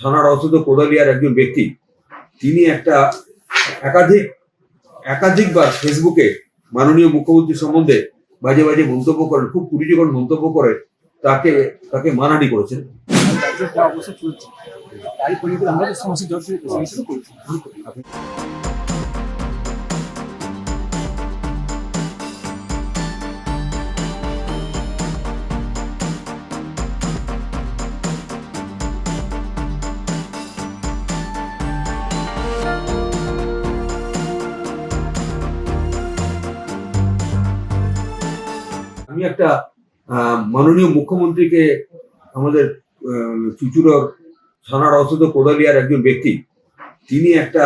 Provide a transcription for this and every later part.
থানার অসুধ কোদালিয়ার একজন ব্যক্তি, তিনি একটা একাধিক, একাধিকবার ফেসবুকে মাননীয় মুখ্যমন্ত্রী সম্বন্ধে বাজে বাজে মন্তব্য করেন, খুব কুরুচিকর মন্তব্য করে, তাকে তাকে মানহানি করেছেন। চলছে। তাই সমস্যা আমি একটা মাননীয় মুখ্যমন্ত্রীকে আমাদের চুচুড়ার থানার অসুধ কোদালিয়ার একজন ব্যক্তি, তিনি একটা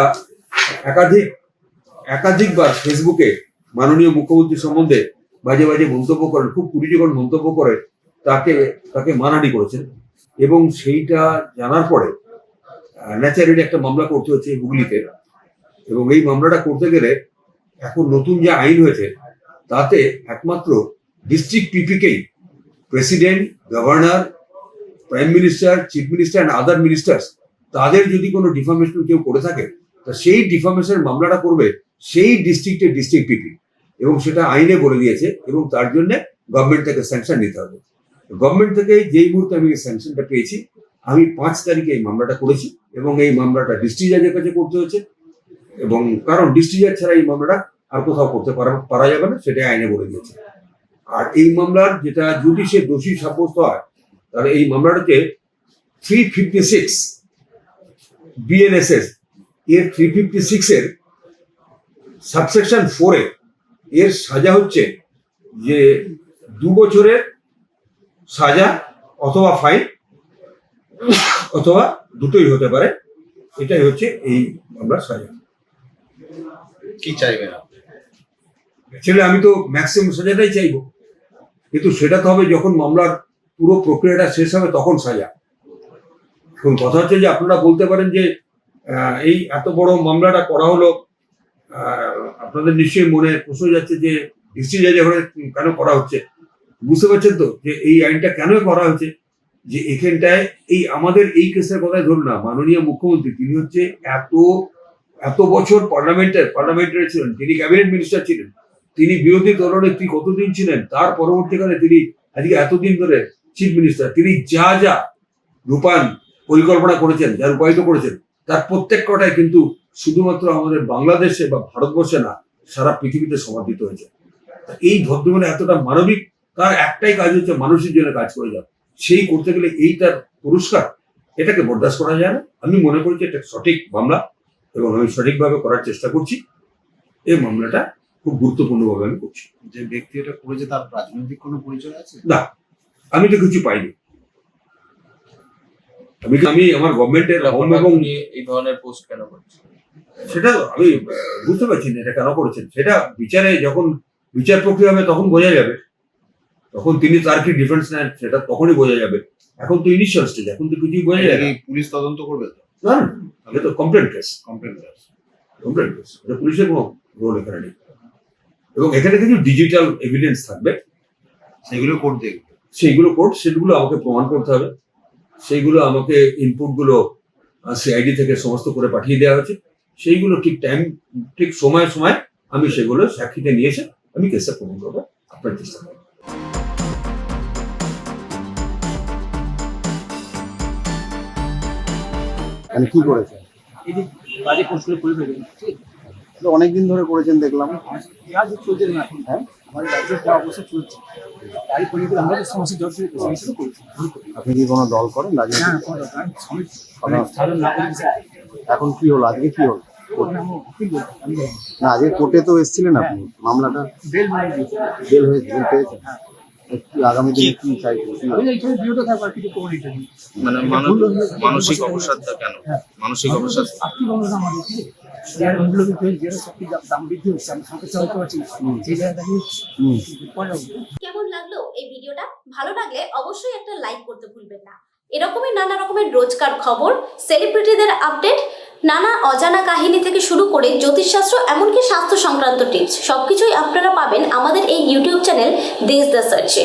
একাধিক, একাধিকবার ফেসবুকে মাননীয় মুখ্যমন্ত্রী সম্বন্ধে বাজে বাজে মন্তব্য করেন খুব কুরুচিকর মন্তব্য করে, তাকে তাকে মানহানি করেছেন। এবং সেইটা জানার পরে ন্যাচারালি একটা মামলা করতে হচ্ছে হুগলিতে। এবং এই মামলাটা করতে গেলে এখন নতুন যে আইন হয়েছে, তাতে একমাত্র district পিপিকেই president governor prime minister chief minister and other ministers তাদের যদি কোনো ডিফার্মেশন কেউ করে থাকে, তা সেই ডিফার্মেশন মামলাটা করবে সেই ডিস্ট্রিক্টের ডিস্ট্রিক্ট পিপি এবং সেটা আইনে বলে দিয়েছে এবং তার জন্য গভর্নমেন্ট থেকে স্যাংশন নিতে হবে। গভর্নমেন্ট থেকে যেই মুহূর্তে আমি স্যাংশনটা পেয়েছি, আমি পাঁচ তারিখে এই মামলাটা করেছি এবং এই মামলাটা ডিস্ট্রিক্ট জাজের কাছে করতে হচ্ছে এবং কারণ ডিস্ট্রিক্ট জাজ ছাড়া এই মামলাটা আর কোথাও করতে পারা যাবে না, সেটাই আইনে বলে দিয়েছে। আর এই মামলার যেটা যদি সে দোষী সাব্যস্ত হয় তাহলে এই মামলাটাতে থ্রি ফিফটি সিক্স বিএনএসএস এর থ্রি ফিফটি সিক্স এর সাবসেকশন ফোরে এর সাজা হচ্ছে যে দু বছরের সাজা অথবা ফাইন অথবা দুটোই হতে পারে। এটাই হচ্ছে এই মামলার সাজা। কি চাইবেন? ছেলে আমি তো ম্যাক্সিমাম সাজাটাই চাইব। কিন্তু সেটা তো হবে যখন মামলার পুরো প্রক্রিয়াটা শেষ হবে তখন সাজা। এখন কথা হচ্ছে যে আপনারা বলতে পারেন যে এই এত বড় মামলাটা করা হলো আপনাদের নিশ্চয়ই মনে প্রশ্ন যাচ্ছে যে ডিস্ট্রিক্ট জাজে কেন করা হচ্ছে। বুঝতে পারছেন তো যে এই আইনটা কেন করা হয়েছে? যে এখানটায় এই আমাদের এই কেসের কথাই ধরুন না, মাননীয় মুখ্যমন্ত্রী তিনি হচ্ছে এত এত বছর পার্লামেন্টের, পার্লামেন্টারি ছিলেন, তিনি ক্যাবিনেট মিনিস্টার ছিলেন। তিনি বিরোধী দলনেত্রী কতদিন ছিলেন? তার পরবর্তীকালে তিনি আজকে এতদিন ধরে চিফ মিনিস্টার তিনি যা যা রূপায়ণ পরিকল্পনা করেছেন, যা রূপায়িত করেছেন, তার প্রত্যেক কটাই কিন্তু শুধুমাত্র আমাদের বাংলাদেশে বা ভারতবর্ষে না, সারা পৃথিবীতে সমাদৃত হয়েছে। এই ভদ্রমানে এতটা মানবিক, তার একটাই কাজ হচ্ছে মানুষের জন্য কাজ করে যাওয়া। সেই করতে গেলে এই তার পুরস্কার, এটাকে বরদাস্ত করা যায় না। আমি মনে করি যে এটা সঠিক মামলা এবং আমি সঠিকভাবে করার চেষ্টা করছি। এই মামলাটা খুব গুরুত্বপূর্ণভাবে আমি করছি। যে ব্যক্তি এটা করেছে তার রাজনৈতিক কোনো পরিচয় আছে? না আমি তো কিছু পাইনি। আমি আমি আমার গভর্নমেন্টের হোম এবং নিয়ে এই ধরনের পোস্ট কেন করছেন? সেটা আমি বুঝতে পারছি না এটা কেন করেছেন। সেটা বিচারে যখন বিচার প্রক্রিয়া হবে তখন বোঝা যাবে। তখন তিনি তার কি ডিফেন্স নেন সেটা তখনই বোঝা যাবে। এখন তো ইনিশিয়াল স্টেজ এখন তো কিছুই বোঝা না। পুলিশ তদন্ত করবে তো? না না, এটা তো complain case complain complain case এটা পুলিশের কোনো রোল এখানে নেই। এবং এখানে কিছু ডিজিটাল এভিডেন্স থাকবে। সেগুলো কোর্ট দেখবে সেইগুলো কোর্ট সেগুলো আমাকে প্রমাণ করতে হবে। সেইগুলো আমাকে ইনপুটগুলো সিআইডি থেকে সমস্ত করে পাঠিয়ে দেওয়া হয়েছে। সেইগুলো ঠিক টাইম ঠিক সময় সময় আমি সেগুলো সাক্ষীতে নিয়ে এসে আমি কেসটা প্রমাণ করব। আপনার চেষ্টা করব মানে কি যে বাজে পোস্টগুলো করে অনেকদিন ধরে করেছেন দেখলাম। যা চলছে না এখন হ্যাঁ? আমাদের রাজ্যের যা অবস্থা চলছে। তাই পরিবার আমরা যে সমস্যা জট শুরু করছি আপনি কি কোনো দল করেন। সমিত মানে এখন কি হলো? আজকে কি হলো? না। আজকে কোর্টে তো এসেছিলেন আপনি। মামলাটা বেল হয়েছে বেল হয়ে বেল পেয়েছেন আগামী দিনে কি চাইছেন। মানে মানসিক অবসাদটা কেন? হ্যাঁ। মানসিক অবসাদ। কেমন লাগল এই ভিডিওটা? ভালো লাগলে অবশ্যই একটা লাইক করতে ভুলবেন না। এরকমই নানা রকমের রোজকার খবর সেলিব্রিটিদের আপডেট নানা অজানা কাহিনী থেকে শুরু করে জ্যোতিষশাস্ত্র, এমনকি স্বাস্থ্য সংক্রান্ত টিপস সব কিছুই আপনারা পাবেন আমাদের এই ইউটিউব চ্যানেল দেশ দ্য সার্চে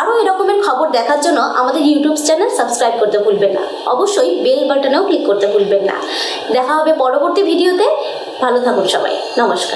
আরও এরকমের খবর দেখার জন্য আমাদের ইউটিউব চ্যানেল সাবস্ক্রাইব করতে ভুলবেন না। অবশ্যই বেল বাটনেও ক্লিক করতে ভুলবেন না। দেখা হবে পরবর্তী ভিডিওতে ভালো থাকুন সবাই। নমস্কার।